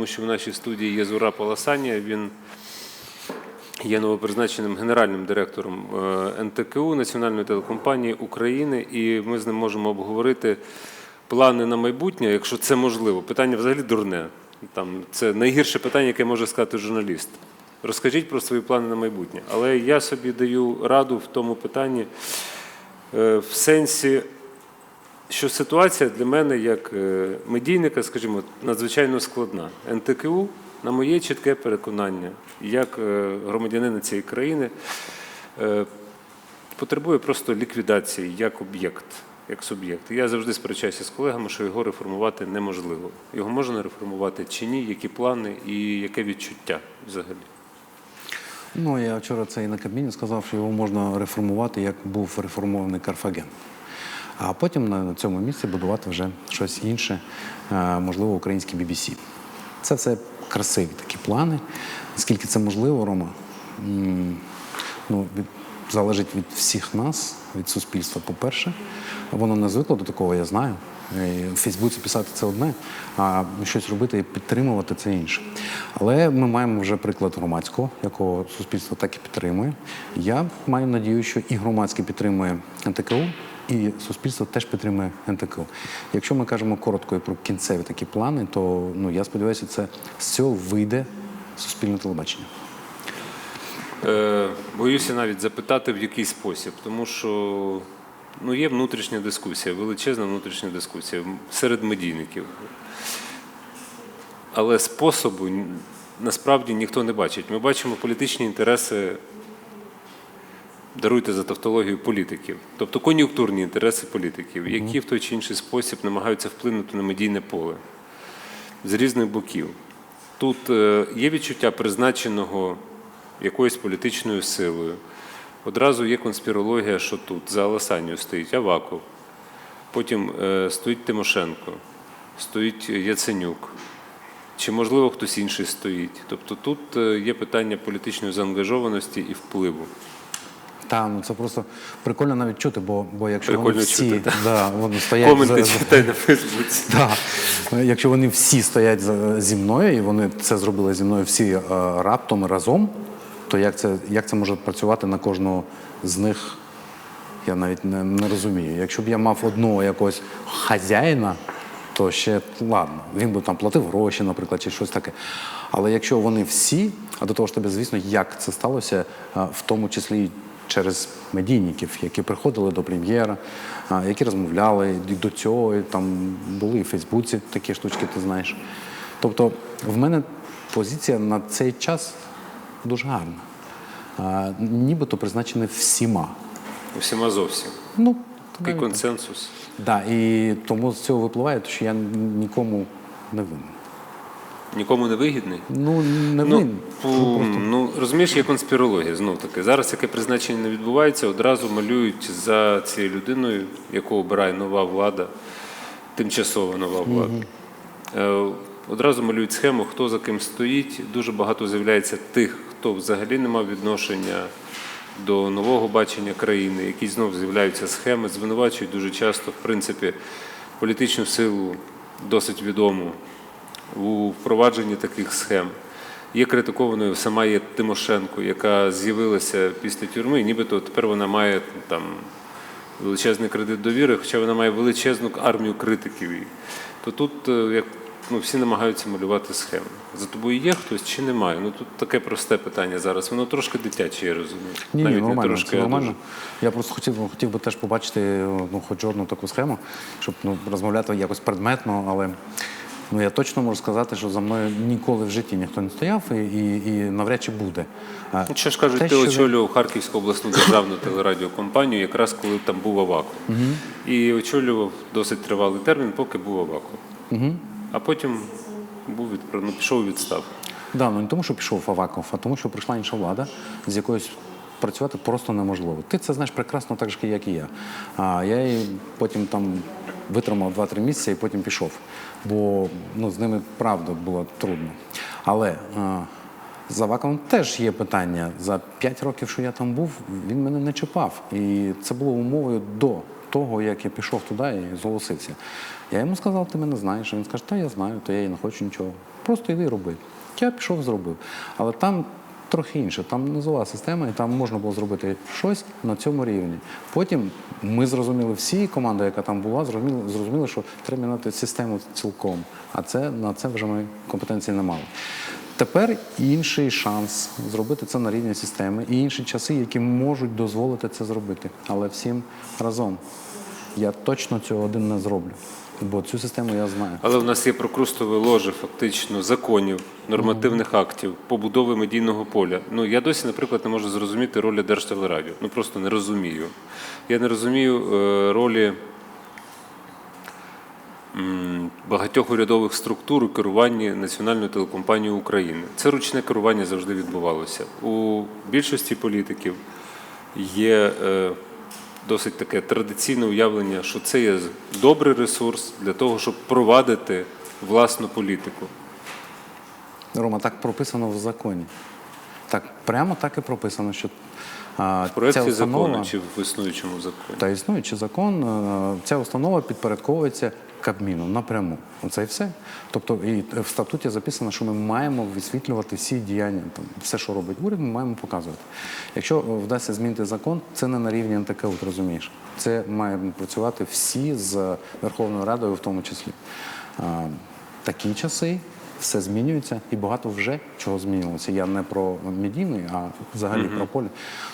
тому що в нашій студії є Зура Паласанія. Він є новопризначеним генеральним директором е, НТКУ Національної телекомпанії України, і ми з ним можемо обговорити плани на майбутнє, якщо це можливо. Питання взагалі дурне. Там це найгірше питання, яке може сказати журналіст. Розкажіть про свої плани на майбутнє. Але я собі даю раду в тому питанні е, в сенсі що ситуація для мене як е, медійника, скажімо, надзвичайно складна. НТКУ, на моє чітке переконання, як е, громадянина цієї країни, е, потребує просто ліквідації як об'єкт, як суб'єкт. Я завжди сперечаюся з колегами, що його реформувати неможливо. Його можна реформувати чи ні, які плани і яке відчуття взагалі. Ну, я вчора це і на Кабміні сказав, що його можна реформувати, як був реформований Карфаген. А потім на цьому місці будувати вже щось інше, е, можливо, українське BBC. Це все красиві такі плани. Наскільки це можливо, Рома? Ну, залежить від всіх нас, від суспільства, по-перше. Воно не звикло до такого, я знаю. І В Фейсбуці писати це одне, а щось робити і підтримувати це інше. Але ми маємо вже приклад громадського, якого суспільство так і підтримує. Я маю надію, що і громадське підтримує НТКУ, і суспільство теж підтримує НТКУ. Якщо ми кажемо коротко і про кінцеві такі плани, то ну я сподіваюся, це з цього вийде суспільне телебачення. Е, Боюся навіть запитати, в який спосіб, тому що ну, є внутрішня дискусія, величезна внутрішня дискусія серед медійників. Але способу насправді ніхто не бачить. Ми бачимо політичні інтереси, даруйте за тавтологію політиків, тобто кон'юнктурні інтереси політиків, які в той чи інший спосіб намагаються вплинути на медійне поле з різних боків. Тут е, є відчуття призначеного якоюсь політичною силою. Одразу є конспірологія, що тут за Аласанію стоїть Аваков, потім е, стоїть Тимошенко, стоїть Яценюк. Чи можливо хтось інший стоїть? Тобто тут е, є питання політичної заангажованості і впливу. Та ну це просто прикольно навіть чути, бо, бо якщо Прикольно вони всі чути, да, вони стоять Коменти за- читай на Фейсбуці. Да. Якщо вони всі стоять за- зі мною, і вони це зробили зі мною всі е, раптом і разом, то як це, як це може працювати на кожного з них? Я навіть не, не розумію. Якщо б я мав одного якогось хазяїна, то ще ладно, він би там платив гроші, наприклад, чи щось таке. Але якщо вони всі, а до того ж тобі, звісно, як це сталося, в тому числі через медійників, які приходили до прем'єра, які розмовляли і до цього, і там були і в Фейсбуці такі штучки, ти знаєш. Тобто, в мене позиція на цей час дуже гарна. Нібито призначені всіма. Усіма зовсім. Ну, Такий консенсус. Да, і тому з цього випливає, що я нікому не винен. Нікому не вигідний. Ну, не Ну, винен. пу- ну розумієш, є конспірологія знов таки. Зараз яке призначення не відбувається, одразу малюють за цією людиною, яку обирає нова влада, тимчасова нова влада. Е, Одразу малюють схему, хто за ким стоїть. Дуже багато з'являється тих, хто взагалі не мав відношення до нового бачення країни, які знов з'являються схеми, звинувачують дуже часто, в принципі, політичну силу досить відому у впровадженні таких схем. Є критикованою сама є Тимошенко, яка з'явилася після тюрми, і нібито тепер вона має там величезний кредит довіри, хоча вона має величезну армію критиків. То тут е, як ну, всі намагаються малювати схеми. За тобою є хтось чи немає? Ну тут таке просте питання зараз. Воно трошки дитяче, я розумію. Ні, ні, нормально, не трошки, це а нормально. дуже. Я просто хотів, хотів би теж побачити ну, хоч одну таку схему, щоб ну, розмовляти якось предметно, але ну, я точно можу сказати, що за мною ніколи в житті ніхто не стояв і, і, і навряд чи буде. А Ну, Що ж кажуть, те, ти що- очолював Харківську обласну державну телерадіокомпанію, якраз коли там був Аваков. І очолював досить тривалий термін, поки був Аваков. А потім був відпра- ну, пішов у відставку. Да, ну не тому, що пішов Аваков, а тому, що прийшла інша влада, з якоюсь працювати просто неможливо. Ти це знаєш прекрасно, так же, як і я. А я і потім там витримав 2-3 місяці і потім пішов. Бо ну, з ними правда було трудно. Але а, з Аваковим теж є питання. За 5 років, що я там був, він мене не чіпав. І це було умовою до того, як я пішов туди і зголосився. Я йому сказав, ти мене знаєш. Він скаже, та я знаю, то я і не хочу нічого. Просто йди роби. Я пішов, зробив. Але там трохи інше, там низова система, і там можна було зробити щось на цьому рівні. Потім ми зрозуміли, всі команда, яка там була, зрозуміли, зрозуміли що треба міняти систему цілком. А це на це вже ми компетенції не мали. Тепер інший шанс зробити це на рівні системи і інші часи, які можуть дозволити це зробити. Але всім разом. Я точно цього один не зроблю, бо цю систему я знаю. Але в нас є прокрустове ложе фактично законів, нормативних актів, побудови медійного поля. Ну я досі, наприклад, не можу зрозуміти ролі Держтелерадіо. Ну просто не розумію. Я не розумію е, ролі багатьох урядових структур у керуванні Національною телекомпанією України. Це ручне керування завжди відбувалося. У більшості політиків є е, досить таке традиційне уявлення, що це є добрий ресурс для того, щоб провадити власну політику. Рома, так прописано в законі. Так, прямо так і прописано, що а, В проєкті ця установа, закону чи в існуючому законі. та існуючий закон, е, ця установа підпорядковується Кабміну напряму. Оце і все. Тобто і в статуті записано, що ми маємо висвітлювати всі діяння, там, все, що робить уряд, ми маємо показувати. Якщо е, вдасться змінити закон, це не на рівні НТК, ти розумієш. Це маємо працювати всі з Верховною Радою, в тому числі. А, Такі часи. Все змінюється і багато вже чого змінилося. Я не про медійний, а взагалі про поле.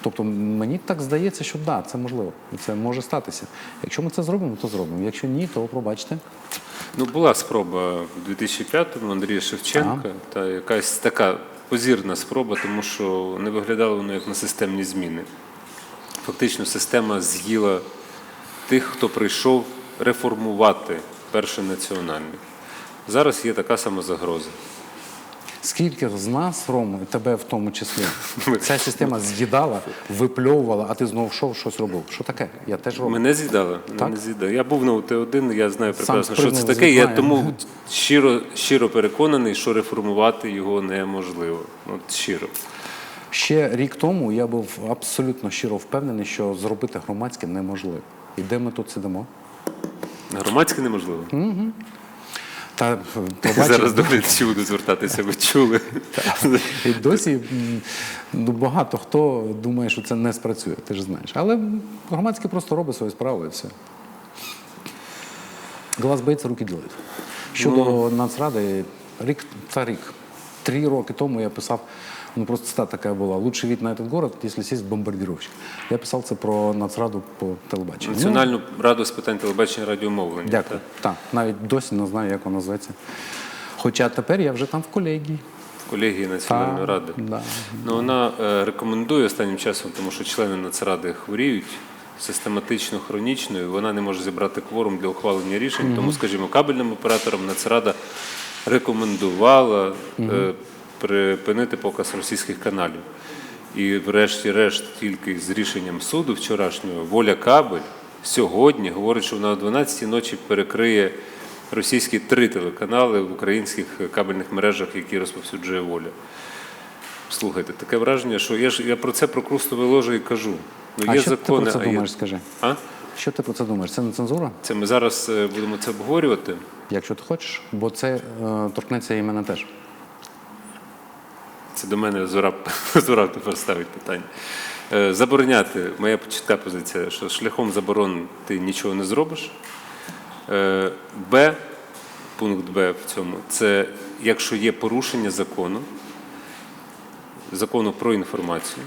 Тобто мені так здається, що да, це можливо. Це може статися. Якщо ми це зробимо, то зробимо. Якщо ні, то пробачте. Ну, була спроба в 2005-му Андрія Шевченка, та якась така позірна спроба, тому що не виглядало воно як на системні зміни. Фактично, система з'їла тих, хто прийшов реформувати перший національний. Зараз є така сама загроза. Скільки з нас, Рома, і тебе в тому числі, ця система з'їдала, випльовувала, а ти знову йшов, щось робив. Що таке? Я теж роблю. Мене з'їдали. Мене з'їдали. Я був на УТ-1, я знаю прекрасно, що це таке. Я тому щиро, щиро переконаний, що реформувати його неможливо. От щиро. Ще рік тому я був абсолютно щиро впевнений, що зробити громадське неможливо. І де ми тут сидимо? Громадське неможливо. Та побачив, Зараз до глядачів буду звертатися, ви чули. І досі ну, багато хто думає, що це не спрацює, ти ж знаєш. Але громадське просто робить свою справу і все. Глаз боїться, руки ділають. Щодо Нацради, рік та рік. Три роки тому я писав, ну просто цитата така була: лучший вид на этот город, якщо сесть в бомбардировщик. Я писав це про Нацраду по телебаченню. Національну раду з питань телебачення радіомовлення. Дякую. Так, навіть досі не знаю, як вона зветься. Хоча тепер я вже там в колегії. В колегії Національної Та, ради. да. Ну, вона е, рекомендує останнім часом, тому що члени Нацради хворіють систематично, хронічно, і вона не може зібрати кворум для ухвалення рішень. Тому, скажімо, кабельним операторам Нацрада рекомендувала е, припинити показ російських каналів. І врешті-решт, тільки з рішенням суду вчорашнього, воля кабель сьогодні говорить, що вона о 12-й ночі перекриє російські три телеканали в українських кабельних мережах, які розповсюджує воля. Слухайте, таке враження, що я ж я про це про крустове ложе і кажу. Ну, А є що закони, ти про це а є... думаєш, скажи? А? Що ти про це думаєш? Це не цензура? Це ми зараз е, будемо це обговорювати. Якщо ти хочеш, бо це е, торкнеться і мене теж. Це до мене Зураб, тепер ставить питання. Е, Забороняти, моя чітка позиція, що шляхом заборон ти нічого не зробиш. Е, Б, пункт Б в цьому, це якщо є порушення закону, закону про інформацію,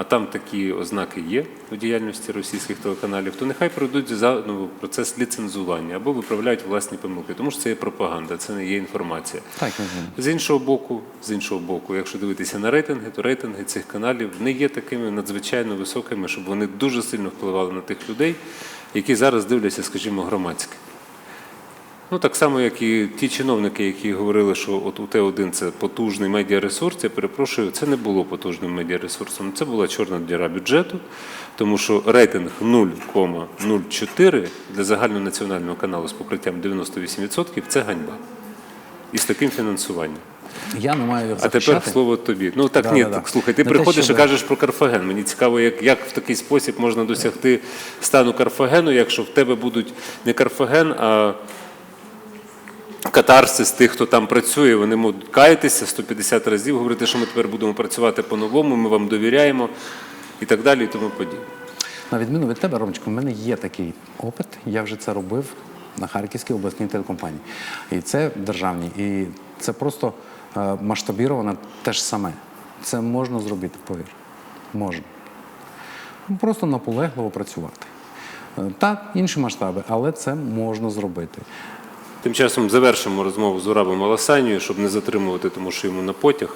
а там такі ознаки є у діяльності російських телеканалів, то нехай пройдуть за ну, процес ліцензування або виправляють власні помилки, тому що це є пропаганда, це не є інформація. Так. З іншого боку, з іншого боку, якщо дивитися на рейтинги, то рейтинги цих каналів не є такими надзвичайно високими, щоб вони дуже сильно впливали на тих людей, які зараз дивляться, скажімо, громадське. Ну, так само, як і ті чиновники, які говорили, що от УТ-1 це потужний медіаресурс, я перепрошую, це не було потужним медіаресурсом. Це була чорна діра бюджету, тому що рейтинг 0,04 для загальнонаціонального каналу з покриттям 98% це ганьба. І з таким фінансуванням. Я не маю А тепер слово тобі. Ну так Да, ні, да, да. слухай, ти На приходиш щоб- і кажеш про Карфаген. Мені цікаво, як, як в такий спосіб можна досягти стану Карфагену, якщо в тебе будуть не Карфаген, а катарсис тих, хто там працює, вони можуть каятися 150 разів, говорити, що ми тепер будемо працювати по-новому, ми вам довіряємо і так далі, і тому подібне. На відміну від тебе, Ромчику, в мене є такий опит. Я вже це робив на Харківській обласній телекомпанії. І це державні. І це просто е, масштабіровано те ж саме. Це можна зробити, повір. Можна. Ну, Просто наполегливо працювати. Е, Так, інші масштаби, але це можна зробити. Тим часом завершимо розмову з Урабом Аласанією, щоб не затримувати, тому що йому на потяг.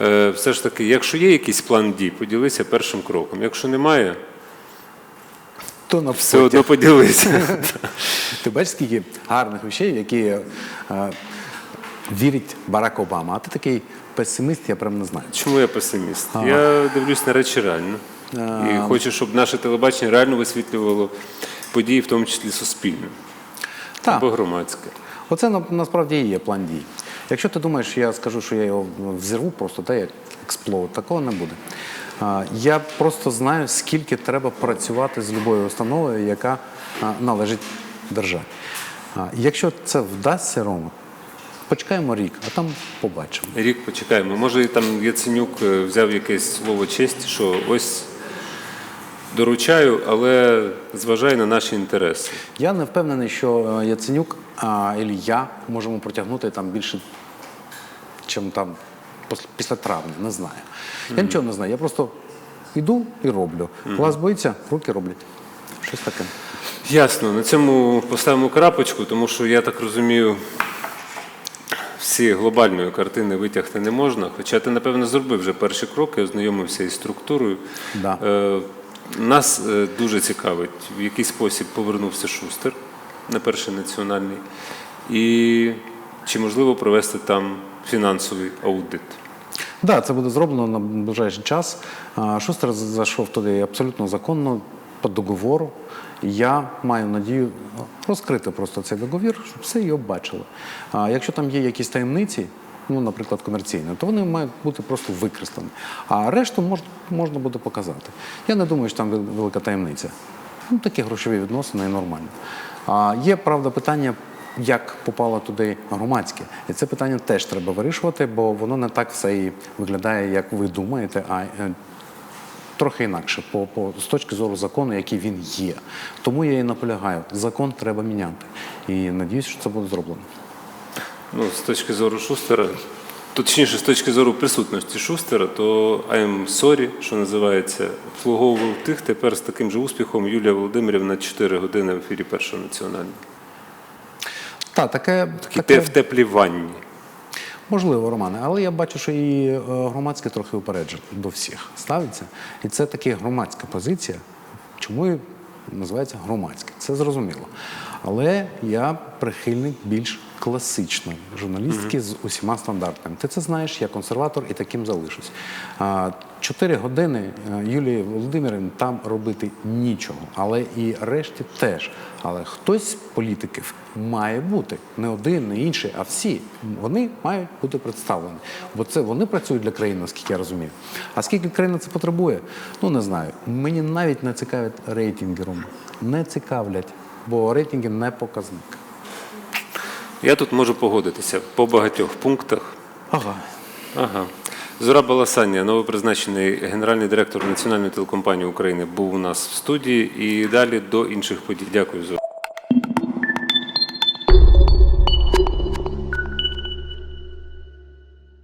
Е, Все ж таки, якщо є якийсь план дій, поділися першим кроком. Якщо немає, То на все одно поділися. Ти бачиш, скільки гарних речей, в які е, вірить Барак Обама. А ти такий песиміст, я прям не знаю. Чому я песиміст? Я дивлюсь на речі реально. І хочу, щоб наше телебачення реально висвітлювало події, в тому числі суспільне Так. або громадське. Оце на- насправді і є план дій. Якщо ти думаєш, я скажу, що я його взірву просто, та як експлод, такого не буде. Я просто знаю, скільки треба працювати з любою установою, яка належить державі. Якщо це вдасться, Рома, почекаємо рік, а там побачимо. Рік почекаємо. Може, там Яценюк е, взяв якесь слово честі, що ось доручаю, але зважай на наші інтереси. Я не впевнений, що е, Яценюк а, і я можемо протягнути там більше, чим там після травня, не знаю. Я нічого не знаю. Я просто йду і роблю. Клас боїться, руки роблять. Щось таке. Ясно, на цьому поставимо крапочку, тому що я так розумію, всі глобальної картини витягти не можна. Хоча ти, напевно, зробив вже перші кроки, ознайомився із структурою. Да. Е, нас е, дуже цікавить, в який спосіб повернувся Шустер на перший національний, і чи можливо провести там фінансовий аудит. Так, да, це буде зроблено на ближайший час. Шустер зайшов туди абсолютно законно, по договору. Я маю надію розкрити просто цей договір, щоб все його бачили. А якщо там є якісь таємниці, ну, наприклад, комерційні, то вони мають бути просто викреслені. А решту мож, можна буде показати. Я не думаю, що там велика таємниця. Ну, такі грошові відносини і нормально. А є, правда, питання, як попало туди громадське. І це питання теж треба вирішувати, бо воно не так все і виглядає, як ви думаєте, а е, трохи інакше, по, по, з точки зору закону, який він є. Тому я і наполягаю, закон треба міняти. І надіюсь, що це буде зроблено. Ну, з точки зору Шустера, точніше, з точки зору присутності Шустера, то I'm sorry, що називається, обслуговував тих тепер з таким же успіхом Юлія Володимирівна 4 години в ефірі першого національного. Так, таке, Такі таке в теплій ванні. можливо, Романе, але я бачу, що і е, громадське трохи упереджено до всіх ставиться. І це таки громадська позиція. Чому називається громадське? Це зрозуміло. Але я прихильник більш класичної журналістики з усіма стандартами. Ти це знаєш, я консерватор і таким залишусь. Чотири години е, Юлії Володимирівні там робити нічого, але і решті теж. Але хтось з політиків має бути не один, не інший, а всі. Вони мають бути представлені. Бо це вони працюють для країни, наскільки я розумію. А скільки країна це потребує, ну не знаю. Мені навіть не цікавлять рейтинги Не цікавлять, бо рейтинги не показник. Я тут можу погодитися по багатьох пунктах. Ага. Ага. Зураб Баласанія, новопризначений генеральний директор Національної телекомпанії України, був у нас в студії і далі до інших подій. Дякую, Зураб.